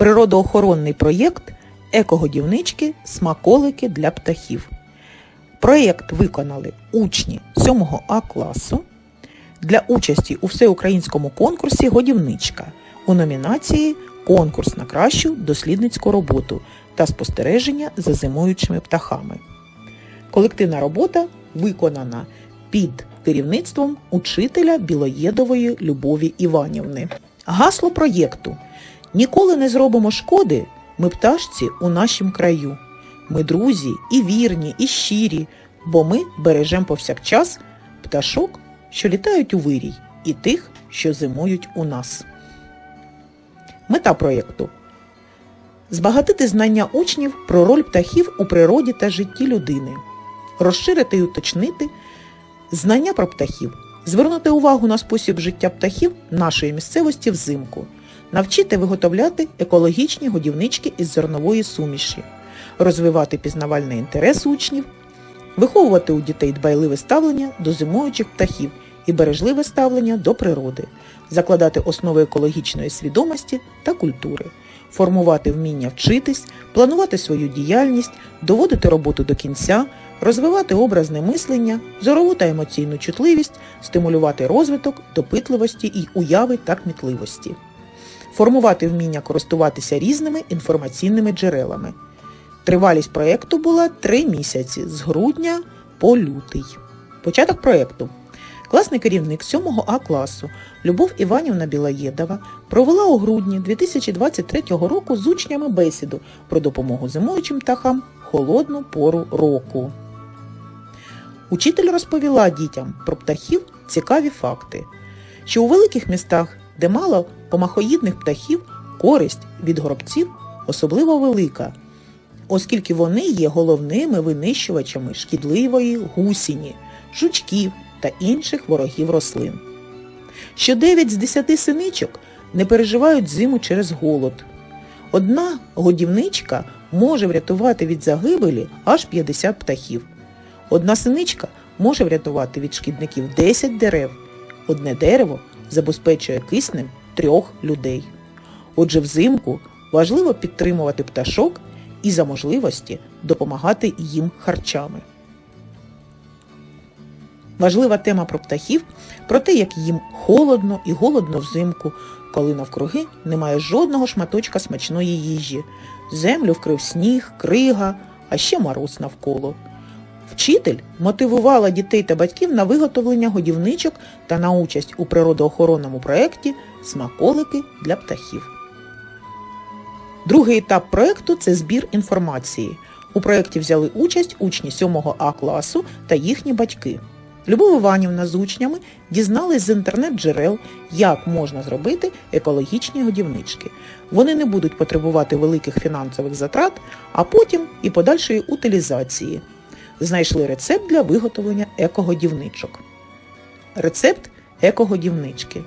природоохоронний проєкт Екогодівнички смаколики для птахів. Проєкт виконали учні 7 А класу для участі у всеукраїнському конкурсі Годівничка у номінації Конкурс на кращу дослідницьку роботу та спостереження за зимуючими птахами. Колективна робота виконана під керівництвом учителя Білоєдової Любові Іванівни. Гасло проєкту Ніколи не зробимо шкоди ми пташці у нашім краю. Ми друзі і вірні, і щирі, бо ми бережем повсякчас пташок, що літають у вирій, і тих, що зимують у нас. Мета проєкту збагатити знання учнів про роль птахів у природі та житті людини, розширити і уточнити знання про птахів, звернути увагу на спосіб життя птахів нашої місцевості взимку, навчити виготовляти екологічні годівнички із зернової суміші, розвивати пізнавальний інтерес учнів, виховувати у дітей дбайливе ставлення до зимуючих птахів і бережливе ставлення до природи, закладати основи екологічної свідомості та культури, формувати вміння вчитись, планувати свою діяльність, доводити роботу до кінця, розвивати образне мислення, зорову та емоційну чутливість, стимулювати розвиток, допитливості і уяви та кмітливості, формувати вміння користуватися різними інформаційними джерелами. Тривалість проєкту була 3 місяці з грудня по лютий. Початок проєкту. Класний керівник 7 А класу Любов Іванівна Білоєдова провела у грудні 2023 року з учнями бесіду про допомогу зимуючим птахам холодну пору року. Учитель розповіла дітям про птахів цікаві факти, що у великих містах, де мало помахоїдних птахів, користь від горобців особливо велика, оскільки вони є головними винищувачами шкідливої гусіні, жучків та інших ворогів рослин. Що 9 з 10 синичок не переживають зиму через голод. Одна годівничка може врятувати від загибелі аж 50 птахів. Одна синичка може врятувати від шкідників 10 дерев. Одне дерево забезпечує киснем трьох людей. Отже, взимку важливо підтримувати пташок і за можливості допомагати їм харчами. Важлива тема про птахів, про те, як їм холодно і голодно взимку, коли навкруги немає жодного шматочка смачної їжі. Землю вкрив сніг, крига, а ще мороз навколо. Вчитель мотивувала дітей та батьків на виготовлення годівничок та на участь у природоохоронному проєкті Смаколики для птахів. Другий етап проєкту це збір інформації. У проєкті взяли участь учні 7 А класу та їхні батьки. Любов Іванівна з учнями дізнались з інтернет-джерел, як можна зробити екологічні годівнички. Вони не будуть потребувати великих фінансових затрат, а потім і подальшої утилізації. Знайшли рецепт для виготовлення екогодівничок. Рецепт екогодівнички.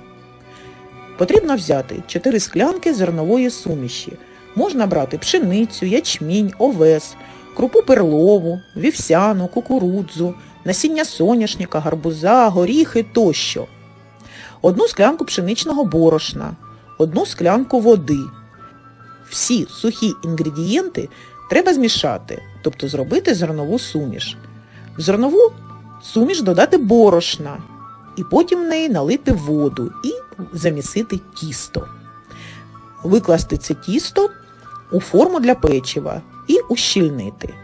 Потрібно взяти 4 склянки зернової суміші. Можна брати пшеницю, ячмінь, овес, крупу перлову, вівсяну, кукурудзу, насіння соняшника, гарбуза, горіхи тощо. Одну склянку пшеничного борошна, одну склянку води. Всі сухі інгредієнти треба змішати, тобто зробити зернову суміш. В зернову суміш додати борошна і потім в неї налити воду і замісити тісто. Викласти це тісто у форму для печива і ущільнити.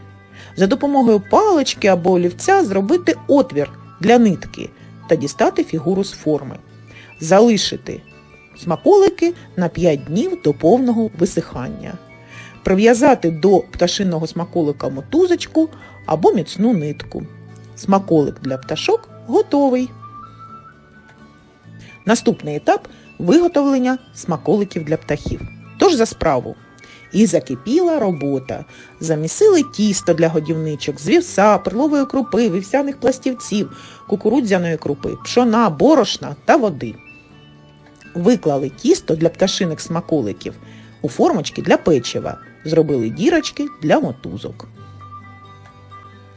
За допомогою палички або олівця зробити отвір для нитки та дістати фігуру з форми. Залишити смаколики на 5 днів до повного висихання. Прив'язати до пташиного смаколика мотузочку або міцну нитку. Смаколик для пташок готовий. Наступний етап виготовлення смаколиків для птахів. Тож за справу. І закипіла робота. Замісили тісто для годівничок з вівса, перлової крупи, вівсяних пластівців, кукурудзяної крупи, пшона, борошна та води. Виклали тісто для пташиних смаколиків у формочки для печива. Зробили дірочки для мотузок.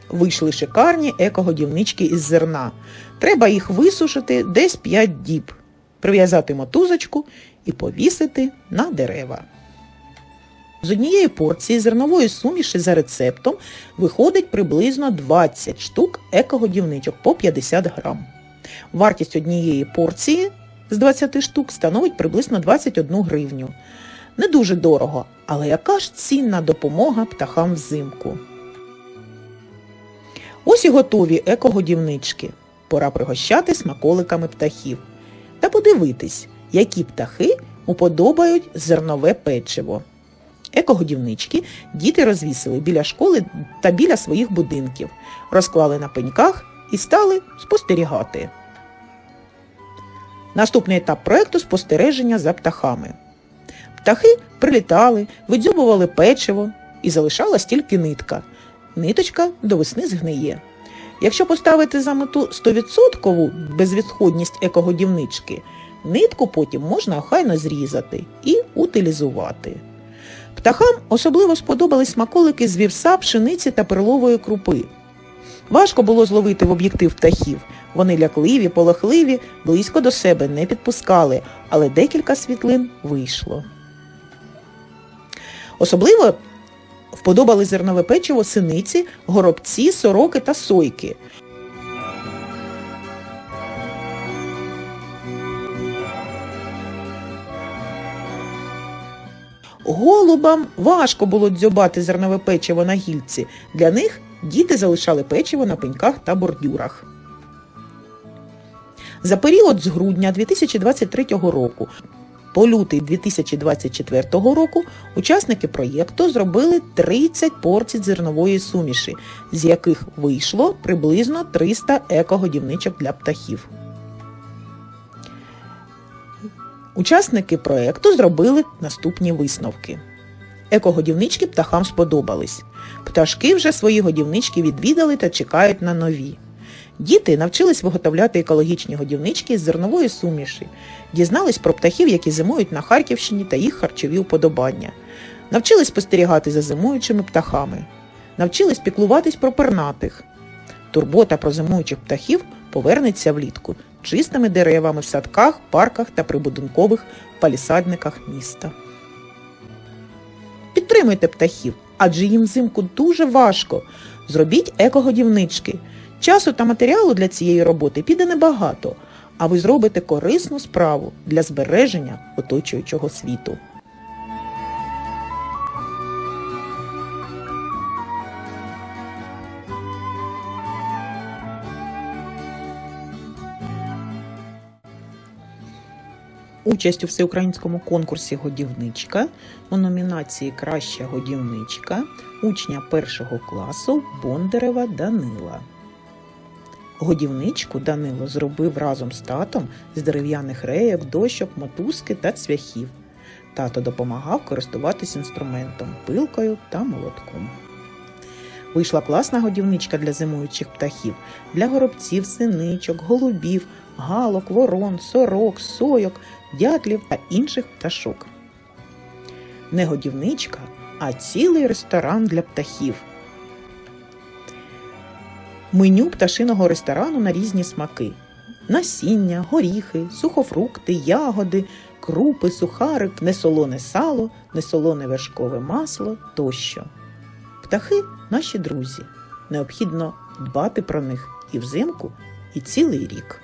Вийшли шикарні екогодівнички із зерна. Треба їх висушити десь 5 діб, прив'язати мотузочку і повісити на дерева. З однієї порції зернової суміші за рецептом виходить приблизно 20 штук екогодівничок по 50 грам. Вартість однієї порції з 20 штук становить приблизно 21 гривню. Не дуже дорого, але яка ж цінна допомога птахам взимку. Ось і готові екогодівнички. Пора пригощати смаколиками птахів. Та подивитись, які птахи уподобають зернове печиво. Екогодівнички діти розвісили біля школи та біля своїх будинків, розклали на пеньках і стали спостерігати. Наступний етап проєкту спостереження за птахами. Птахи прилітали, видзьобували печиво і залишалась тільки нитка. Ниточка до весни згниє. Якщо поставити за мету 100% безвідходність екогодівнички, нитку потім можна охайно зрізати і утилізувати. Птахам особливо сподобались смаколики з вівса, пшениці та перлової крупи. Важко було зловити в об'єктив птахів. Вони лякливі, полохливі, близько до себе не підпускали, але декілька світлин вийшло. Особливо вподобали зернове печиво синиці, горобці, сороки та сойки. Голубам важко було дзьобати зернове печиво на гільці. Для них діти залишали печиво на пеньках та бордюрах. За період з грудня 2023 року по лютий 2024 року учасники проєкту зробили 30 порцій зернової суміші, з яких вийшло приблизно 300 екогодівничок для птахів. Учасники проєкту зробили наступні висновки. Екогодівнички птахам сподобались. Пташки вже свої годівнички відвідали та чекають на нові. Діти навчились виготовляти екологічні годівнички з зернової суміші, дізнались про птахів, які зимують на Харківщині та їх харчові уподобання, навчились спостерігати за зимуючими птахами, навчились піклуватись про пернатих. Турбота про зимуючих птахів повернеться влітку чистими деревами в садках, парках та прибудинкових палісадниках міста. Підтримуйте птахів, адже їм взимку дуже важко. Зробіть екогодівнички. Часу та матеріалу для цієї роботи піде небагато, а ви зробите корисну справу для збереження оточуючого світу. Участь у всеукраїнському конкурсі Годівничка у номінації Краща годівничка учня першого класу Бондарева Данила. Годівничку Данило зробив разом з татом з дерев'яних рейок, дощок, мотузки та цвяхів. Тато допомагав користуватись інструментом, пилкою та молотком. Вийшла класна годівничка для зимуючих птахів, для горобців, синичок, голубів, галок, ворон, сорок, сойок, дятлів та інших пташок. Не годівничка, а цілий ресторан для птахів. Меню пташиного ресторану на різні смаки: насіння, горіхи, сухофрукти, ягоди, крупи, сухарик, несолоне сало, несолоне вершкове масло тощо. Птахи наші друзі. Необхідно дбати про них і взимку, і цілий рік.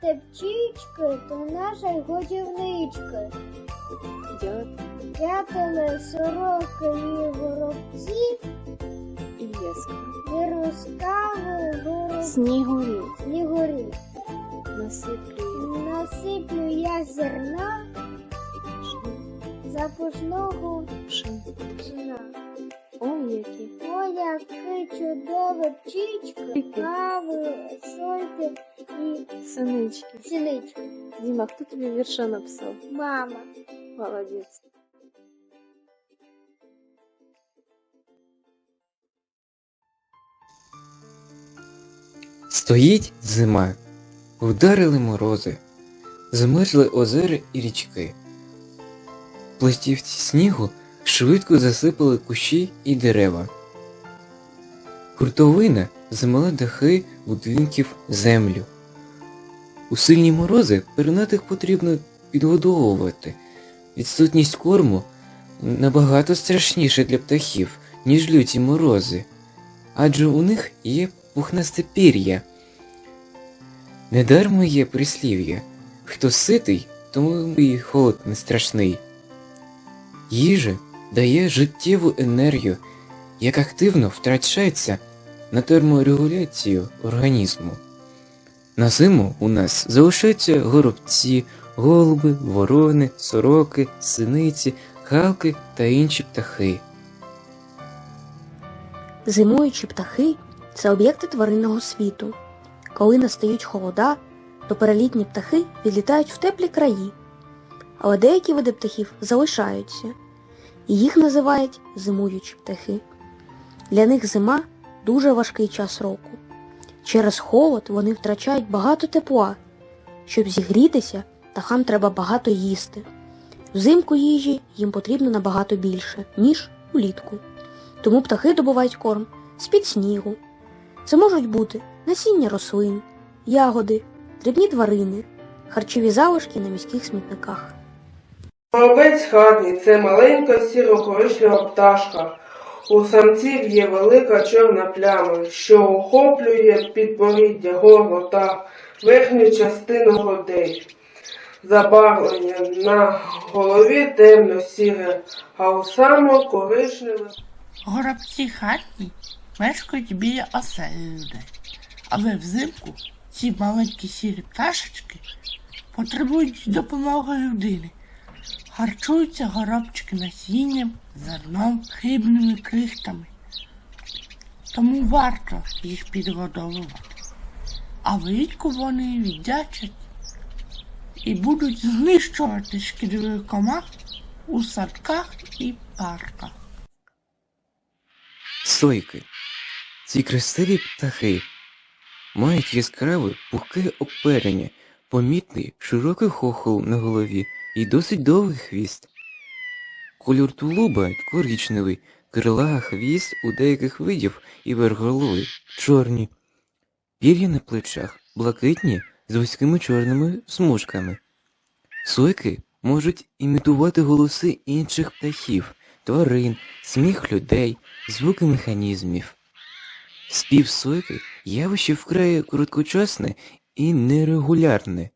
Прилітайте птічки до нашої годівнички. Дятели, сороки і горобці, і леска. вірусками, горобці, Снігурі снігурі. насиплює Насиплю я зерна запашного пшена. Ой, які чудові птічки, синички. синички. Діма, хто тобі вірша написав? Мама. Молодець. Стоїть зима, вдарили морози, замерзли озера і річки. Пластівці снігу швидко засипали кущі і дерева. Хуртовина замила дахи будинків землю. У сильні морози пернатих потрібно підгодовувати. Відсутність корму набагато страшніше для птахів, ніж люті морози, адже у них є пухнасте пір'я. Недармо є прислів'я хто ситий, тому і холод не страшний. Їжа дає життєву енергію, як активно втрачається на терморегуляцію організму. На зиму у нас залишаються горобці, голуби, ворони, сороки, синиці, галки та інші птахи. Зимуючі птахи це об'єкти тваринного світу. Коли настають холода, то перелітні птахи відлітають в теплі краї. Але деякі види птахів залишаються, і їх називають зимуючі птахи. Для них зима дуже важкий час року. Через холод вони втрачають багато тепла. Щоб зігрітися, птахам треба багато їсти. Взимку їжі їм потрібно набагато більше, ніж улітку. Тому птахи добувають корм з-під снігу. Це можуть бути насіння рослин, ягоди, дрібні тварини, харчові залишки на міських смітниках. Горобець хатній це маленька сіро-коричнева пташка. У самців є велика чорна пляма, що охоплює підборіддя, горло та верхню частину грудей. Забарвлення на голові темно-сіре, а у самого коричневе. Горобці хатні мешкають біля оселі людей. Але взимку ці маленькі сірі пташечки потребують допомоги людини. Харчуються горобчики насінням, зерном, хибними крихтами. Тому варто їх підгодовувати. А влітку вони віддячать і будуть знищувати шкідливих комах у садках і парках. Сойки. Ці красиві птахи мають яскраве пухке оперення, помітний широкий хохол на голові і досить довгий хвіст. Колір тулуба коричневий, крила, хвіст у деяких видів і верх голови чорні. Пір'я на плечах блакитні з вузькими чорними смужками. Сойки можуть імітувати голоси інших птахів, тварин, сміх людей, звуки механізмів. Спів сойки явище вкрай короткочасне і нерегулярне.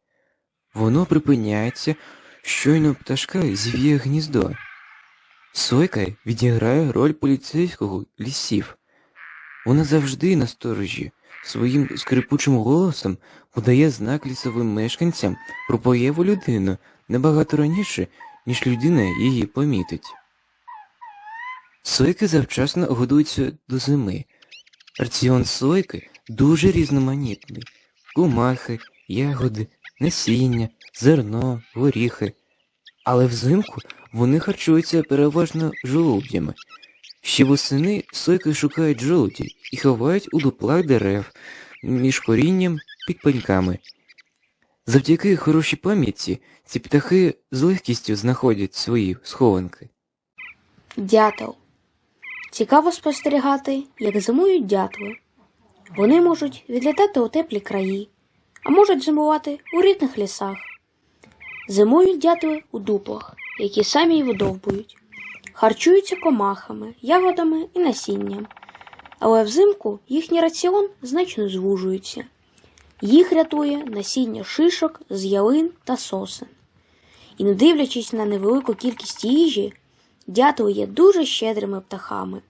Воно припиняється, щойно пташка звіє гніздо. Сойка відіграє роль поліцейського лісів. Вона завжди на сторожі, своїм скрипучим голосом подає знак лісовим мешканцям про появу людину набагато раніше, ніж людина її помітить. Сойки завчасно годуються до зими. Раціон сойки дуже різноманітний. Кумахи, ягоди, насіння, зерно, горіхи. Але взимку вони харчуються переважно жолудями. Ще восени сойки шукають жолуді і ховають у дуплах дерев, між корінням під пеньками. Завдяки хорошій пам'яті ці птахи з легкістю знаходять свої схованки. Дятел. Цікаво спостерігати, як зимують дятли. Вони можуть відлітати у теплі краї, а можуть зимувати у рідних лісах. Зимують дятли у дуплах, які самі й видовбують, харчуються комахами, ягодами і насінням. Але взимку їхній раціон значно звужується. Їх рятує насіння шишок з ялин та сосен. І не дивлячись на невелику кількість їжі, Дятли є дуже щедрими птахами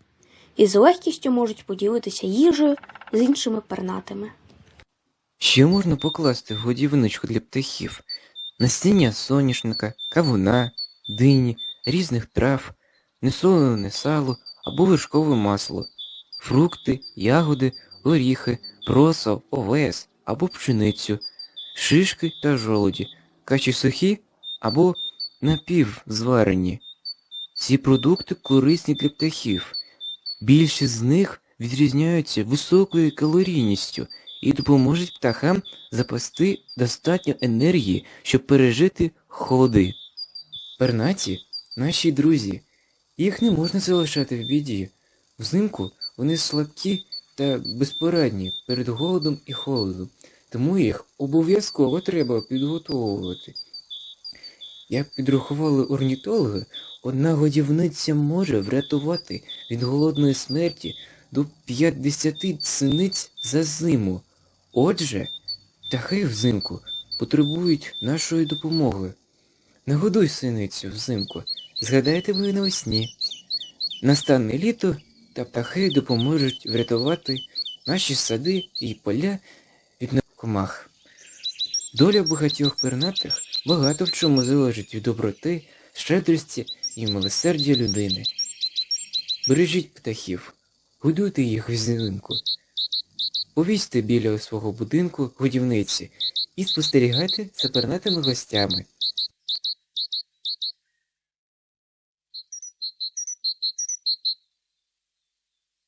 і з легкістю можуть поділитися їжею з іншими пернатими. Ще можна покласти годівничку для птахів насіння соняшника, кавуна, дині, різних трав, несолене сало або вершкове масло, фрукти, ягоди, горіхи, просо, овес або пшеницю, шишки та жолуді, качі сухі або напівзварені. Ці продукти корисні для птахів. Більшість з них відрізняються високою калорійністю і допоможуть птахам запасти достатньо енергії, щоб пережити холоди. Пернаті наші друзі. Їх не можна залишати в біді. Взимку вони слабкі та безпорадні перед голодом і холодом, тому їх обов'язково треба підготовувати. Як підрахували орнітологи, одна годівниця може врятувати від голодної смерті до 50 синиць за зиму. Отже, птахи взимку потребують нашої допомоги. Нагодуй синицю взимку, згадайте ви навесні. Настане літо, та птахи допоможуть врятувати наші сади і поля від комах. Доля багатьох пернатих багато в чому залежить від доброти, щедрості і милосердя людини. Бережіть птахів, годуйте їх взимку. Повісьте біля свого будинку годівниці і спостерігайте за пернатими гостями.